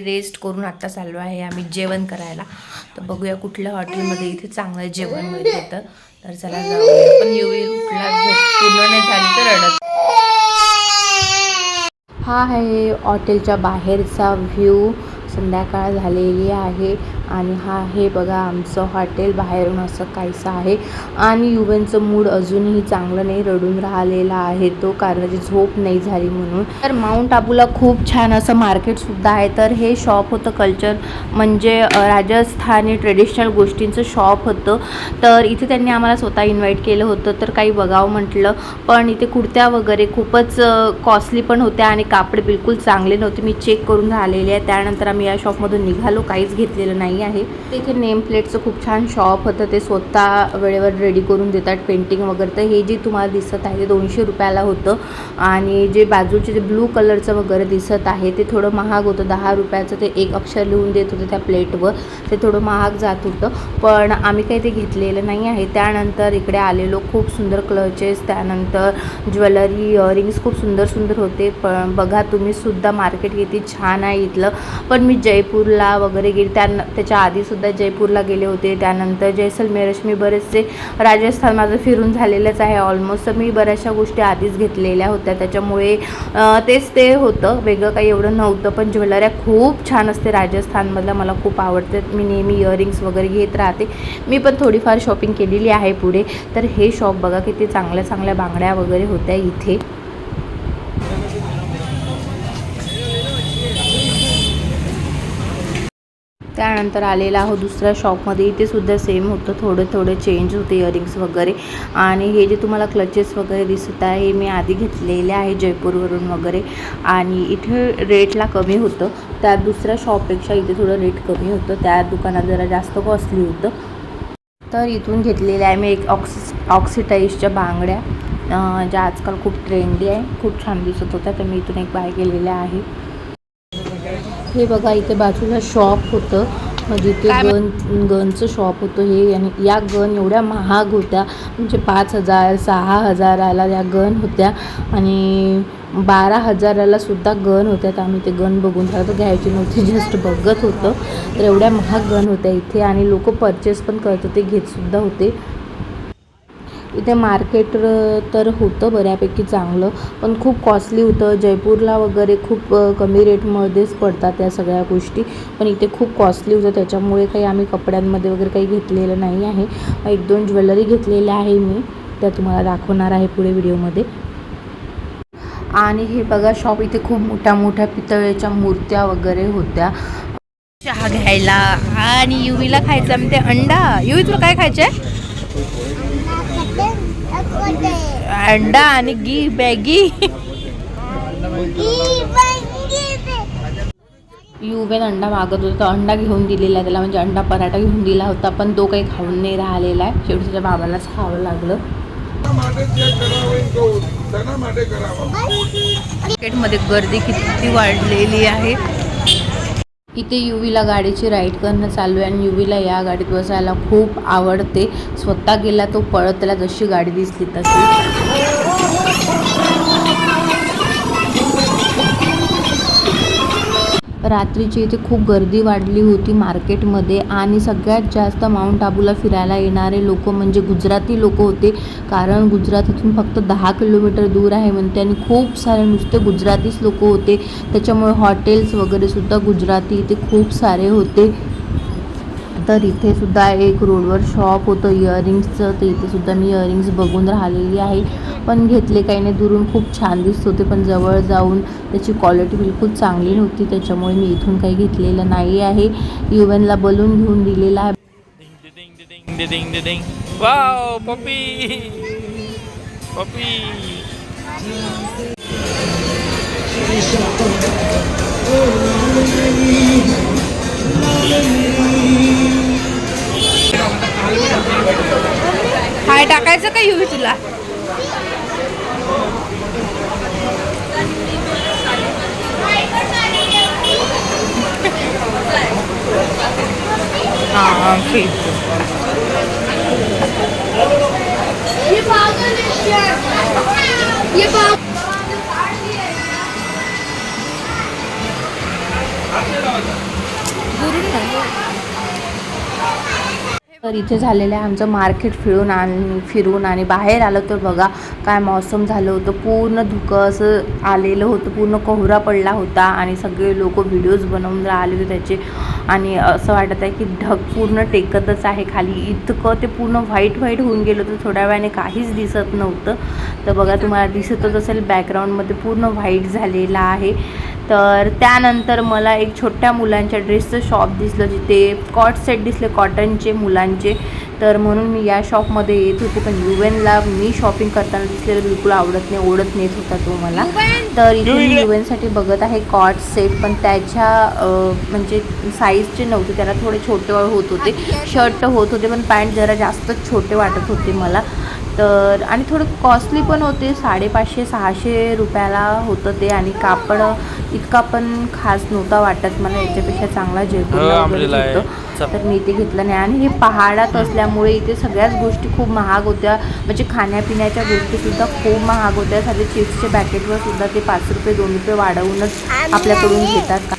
Rest करून आता चाललो आहे आम्ही जेवण करायला. तर बघूया कुठल्या हॉटेलमध्ये इथे चांगलं जेवण मिळते तर तर चला जाऊया. पण येऊ कुठला पूर्ण नाही झाली तर रडत. हा आहे हॉटेलच्या बाहेरचा व्ह्यू. संध्याकाळ झालेली आहे. आणि हा हे बघा आमचं हॉटेल बाहेरून असं काहीसं आहे. आणि युवेनचं मूड अजूनही चांगलं नाही रडून राहिलेला आहे. तो कारण झोप नाही झाली म्हणून. तर माऊंट आबूला खूप छान असं मार्केटसुद्धा आहे. तर हे शॉप होतं कल्चर म्हणजे राजस्थानी ट्रेडिशनल गोष्टींचं शॉप होतं. तर इथे त्यांनी आम्हाला स्वतः इन्व्हाइट केलं होतं. तर काही बघावं म्हटलं. पण इथे कुर्त्या वगैरे खूपच कॉस्टली पण होत्या आणि कापड बिलकुल चांगले नव्हते. मी चेक करून राहिलेले आहे. त्यानंतर आम्ही या शॉपमधून निघालो. काहीच घेतलेलं नाही. आहे. तिथे नेम प्लेटचं खूप छान शॉप होतं. ते स्वतः वेळेवर रेडी करून देतात पेंटिंग वगैरे. तर हे जे तुम्हाला दिसत आहे ते दोनशे रुपयाला होतं. आणि जे बाजूचे जे ब्लू कलरचं वगैरे दिसत आहे ते थोडं महाग होतं. दहा रुपयाचं ते एक अक्षर लिहून देत होते त्या प्लेटवर ते थोडं महाग जात होतं. पण आम्ही काही ते घेतलेलं नाही आहे. त्यानंतर इकडे आलेलो खूप सुंदर क्लचेस त्यानंतर ज्वेलरी इयरिंग्स खूप सुंदर सुंदर होते. पण बघा तुम्ही सुद्धा मार्केट किती छान आहे इथलं. पण मी जयपूरला वगैरे गेली त्या त्याच्या आधीसुद्धा जयपूरला गेले होते. त्यानंतर जैसलमेरच मी बरेचसे राजस्थान माझं फिरून झालेलंच आहे. ऑलमोस्ट मी बऱ्याचशा गोष्टी आधीच घेतलेल्या होत्या. त्याच्यामुळे तेच ते होतं. वेगळं काही एवढं नव्हतं. पण ज्वेलऱ्या खूप छान असते राजस्थानमधल्या. मला खूप आवडते. मी नेहमी इयरिंग्स वगैरे घेत राहते. मी पण थोडीफार शॉपिंग केलेली आहे पुढे. तर हे शॉप बघा किती चांगल्या चांगल्या बांगड्या वगैरे होत्या इथे. त्यानंतर आलेला आहो दुसऱ्या शॉपमध्ये इथे सुद्धा सेम होतं. थोडं थोडं चेंज होते इयरिंग्स वगैरे. आणि हे जे तुम्हाला क्लचेस वगैरे दिसत आहे हे मी आधी घेतलेले आहे जयपूरवरून वगैरे. आणि इथे रेटला कमी होतं. त्या दुसऱ्या शॉपपेक्षा इथे थोडं रेट कमी होतं. त्या दुकानात जरा जास्त कॉस्टली होतं. तर इथून घेतलेल्या आहे मी एक ऑक्सिस ऑक्सिटाईजच्या बांगड्या. ज्या आजकाल खूप ट्रेंडी आहे. खूप छान दिसत होत्या. तर मी इथून एक बाय केलेल्या आहे. हे बघा इथे बाजूला शॉप होतं. म्हणजे इथे गन गनचं शॉप होतं हे. आणि या गन एवढ्या महाग होत्या. म्हणजे पाच हजार सहा हजाराला या गन होत्या. आणि बारा हजाराला सुद्धा गन होत्या तर आम्ही ते गन बघून तर घ्यायची नव्हती जस्ट बघत होतं. तर एवढ्या महाग गन होत्या इथे. आणि लोक परचेस पण करत होते घेतसुद्धा होते. इथे मार्केट तर होतं बऱ्यापैकी चांगलं पण खूप कॉस्टली होतं. जयपूरला वगैरे खूप कमी रेटमध्येच पडतात या सगळ्या गोष्टी. पण इथे खूप कॉस्टली होतं. त्याच्यामुळे काही आम्ही कपड्यांमध्ये वगैरे काही घेतलेलं नाही आहे. एक दोन ज्वेलरी घेतलेल्या आहे मी. त्या तुम्हाला दाखवणार आहे पुढे व्हिडिओमध्ये. आणि हे बघा शॉप इथे खूप मोठ्या मोठ्या पितळेच्या मूर्त्या वगैरे होत्या. चहा घ्यायला आणि युवीला खायचं म्हणजे अंडा. युवी तुला काय खायचं आहे अंडा आणि गी बॅगी. युवेन अंडा मागत होता अंडा घेऊन दिलेला त्याला म्हणजे अंडा पराठा घेऊन दिला होता पण तो काही खाऊन नाही राहिलेला. आहे शेवटी त्याच्या बाबालाच खावं लागलं. मार्केटमध्ये गर्दी किती वाढलेली आहे. इथे युवीला गाडीची राईड करणं चालू आहे आणि युवीला या गाडीत बसायला खूप आवडते. स्वतः गेला तो पळत त्याला जशी गाडी दिसली तशी. रात्रीची इथे खूप गर्दी वाढली होती मार्केटमध्ये आणि सगळ्यात जास्त माउंट आबूला फिरायला येणारे लोक म्हणजे गुजराती लोक होते. कारण गुजरात इथून फक्त दहा किलोमीटर दूर आहे म्हणते आणि खूप सारे नुसते गुजरातीच लोक होते. त्याच्यामुळे हॉटेल्स वगैरेसुद्धा गुजराती इथे खूप सारे होते. तर इथे सुद्धा एक रोडवर शॉप होतं. इयरिंग्सचं तर इथे सुद्धा मी इयरिंग्स बघून राहिलेली आहे. पण घेतले काही नाही. दुरून खूप छान दिसत होते. पण जवळ जाऊन त्याची क्वालिटी बिलकुल चांगली नव्हती. त्याच्यामुळे मी इथून काही घेतलेलं नाही आहे. युवनला बलून घेऊन दिलेला आहे. Ding हाय टाकायचं का येऊ तुला? हां ठीक ये पागल है। ये पागल तर इथे झालेलं आहे आमचं मार्केट फिरून आणि फिरून आणि बाहेर आलं तर बघा काय मौसम झालं होतं. पूर्ण धुकं असं आलेलं होतं. पूर्ण कोहरा पडला होता आणि सगळे लोक व्हिडिओज बनवून राहिले होते त्याचे. आणि असं वाटत आहे की ढग पूर्ण टेकतच आहे खाली. इतकं ते पूर्ण व्हाईट व्हाईट होऊन गेलं होतं. थोड्या वेळाने काहीच दिसत नव्हतं. तर बघा तुम्हाला दिसतच असेल बॅकग्राऊंडमध्ये पूर्ण व्हाईट झालेला आहे. तर त्यानंतर मला एक छोट्या मुलांच्या ड्रेसचं शॉप दिसलं जिथे कॉट सेट दिसले कॉटनचे मुलांचे. तर म्हणून मी या शॉपमध्ये येत होते पण युवेनला मी शॉपिंग करताना दिसलेलं बिलकुल आवडत नाही ओढत नेत होता तो मला. तर इथे मी युवेनसाठी बघत आहे कॉट सेट पण त्याच्या म्हणजे साईजचे नव्हते त्याला थोडे छोटे होत होते. शर्ट होत होते पण पॅन्ट जरा जास्तच छोटे वाटत होते मला. तर आणि थोडं कॉस्टली पण होते. साडेपाचशे सहाशे रुपयाला होतं ते. आणि कापड इतका पण खास नव्हता वाटत मला. याच्यापेक्षा चांगला हो, जयपूरला चल. तर मी ते घेतलं नाही. आणि हे पहाडात असल्यामुळे इथे सगळ्याच गोष्टी खूप महाग होत्या. म्हणजे खाण्यापिण्याच्या गोष्टीसुद्धा खूप महाग होत्या. साधे चिप्सचे पॅकेटवर सुद्धा ते पाच रुपये दोन रुपये वाढवूनच आपल्याकडून घेतात. का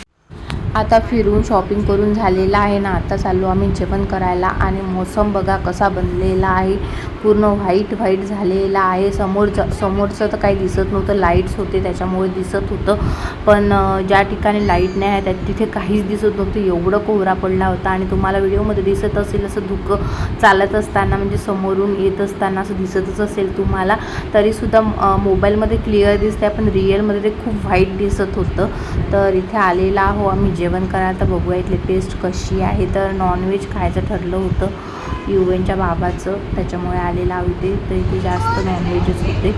आता फिरून शॉपिंग करून झालेलं आहे ना आता चाललो आम्ही जेवण करायला. आणि मोसम बघा कसा बनलेला आहे. पूर्ण व्हाईट व्हाईट झालेला आहे. समोरचं समोरचं तर काही दिसत नव्हतं. लाईट्स होते त्याच्यामुळे दिसत होतं. पण ज्या ठिकाणी लाइट नाही आहे त्या तिथे काहीच दिसत नव्हतं. एवढं कोहरा पडला होता. आणि तुम्हाला व्हिडिओमध्ये दिसत असेल असं धुकं चालत असताना म्हणजे समोरून येत असताना असं दिसतच असेल तुम्हाला. तरीसुद्धा मोबाईलमध्ये क्लिअर दिसते पण रिअलमध्ये ते खूप व्हाईट दिसत होतं. तर इथे आलेला आहो आम्ही जेवण करा तर बघूया इथली टेस्ट कशी आहे. तर नॉनव्हेज खायचं ठरलं होतं युवेनच्या बाबाचं. त्याच्यामुळे आलेलं होते तर इथे जास्त नॉनव्हेजच होते.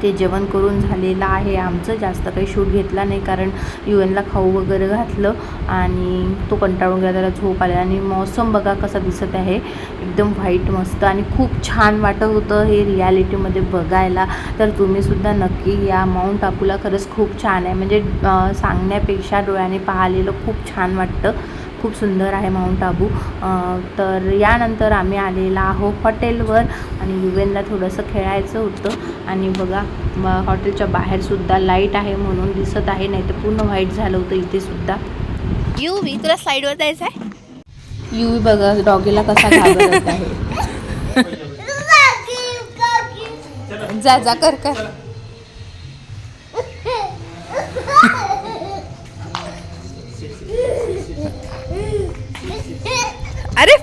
इथे जेवण करून झालेलं आहे. आमचं जास्त काही शूट घेतला नाही कारण युएनला खाऊ वगैरे घातलं आणि तो कंटाळून गेला त्याला झोप आले आणि मौसम बघा कसा दिसत आहे. एकदम व्हाईट मस्त आणि खूप छान वाटत होतं हे रियालिटीमध्ये बघायला. तर तुम्हीसुद्धा नक्की या. माउंट आपूला खरंच खूप छान आहे. म्हणजे सांगण्यापेक्षा डोळ्याने पाहिलेलं खूप छान वाटतं. खूप सुंदर आहे माऊंट आबू. तर यानंतर आम्ही आलेला आहो हॉटेलवर आणि युवेनला थोडंसं खेळायचं होतं. आणि बघा हॉटेलच्या बाहेरसुद्धा लाइट आहे म्हणून दिसत आहे नाही तर पूर्ण व्हाईट झालं होतं इथे सुद्धा. यू मी तुला स्लाईडवर जायचं आहे युवी बघा डॉगीला कसा घाबरत आहे. जा जा कर कर. अरे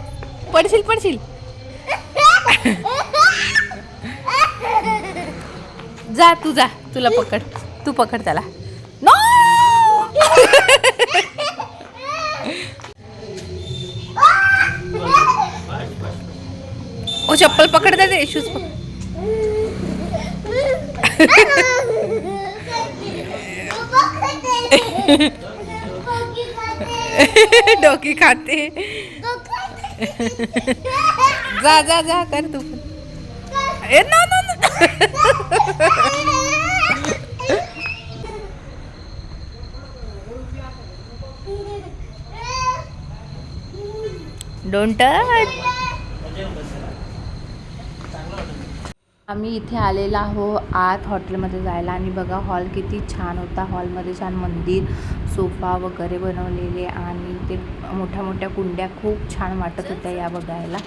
पडशील पडशील. जा तू जा तुला पकड. तू पकड त्याला. नो ओ चप्पल पकड दे शूज डोकी खाते. जा जा जा कर तू ए ना ना डोंट टच आम्ही इथे आलेलो आहो आत हॉटेलमध्ये जायला. आणि बघा हॉल किती छान होता. हॉलमध्ये छान मंदिर. सोफा वगैरे बनवलेले आणि ते मोठ्या मोठ्या कुंड्या खूप छान वाटत होत्या या बघायला.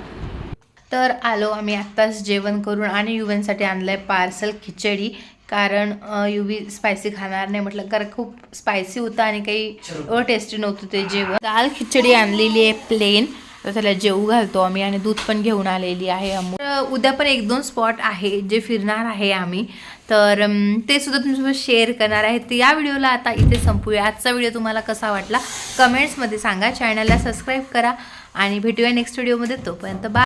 तर आलो आम्ही आत्ताच जेवण करून आणि युवनसाठी आणलं आहे पार्सल खिचडी. कारण युवी स्पायसी खाणार नाही म्हटलं कारण खूप स्पायसी होतं आणि काही टेस्टी नव्हतं ते जेवण. दाल खिचडी आणलेली आहे प्लेन तर त्याला जेवू घालतो आम्ही आणि दूध पण घेऊन आलेली आहे अमूल. उद्या पण एक दोन स्पॉट आहे जे फिरणार आहे आम्ही. तर ते सुद्धा तुमच्यासोबत शेअर करणार आहे तर या व्हिडिओला आता इथे संपूया. आजचा व्हिडिओ तुम्हाला कसा वाटला? कमेंट्समध्ये सांगा. चॅनलला सबस्क्राईब करा. आणि भेटूया नेक्स्ट व्हिडिओमध्ये तोपर्यंत बाय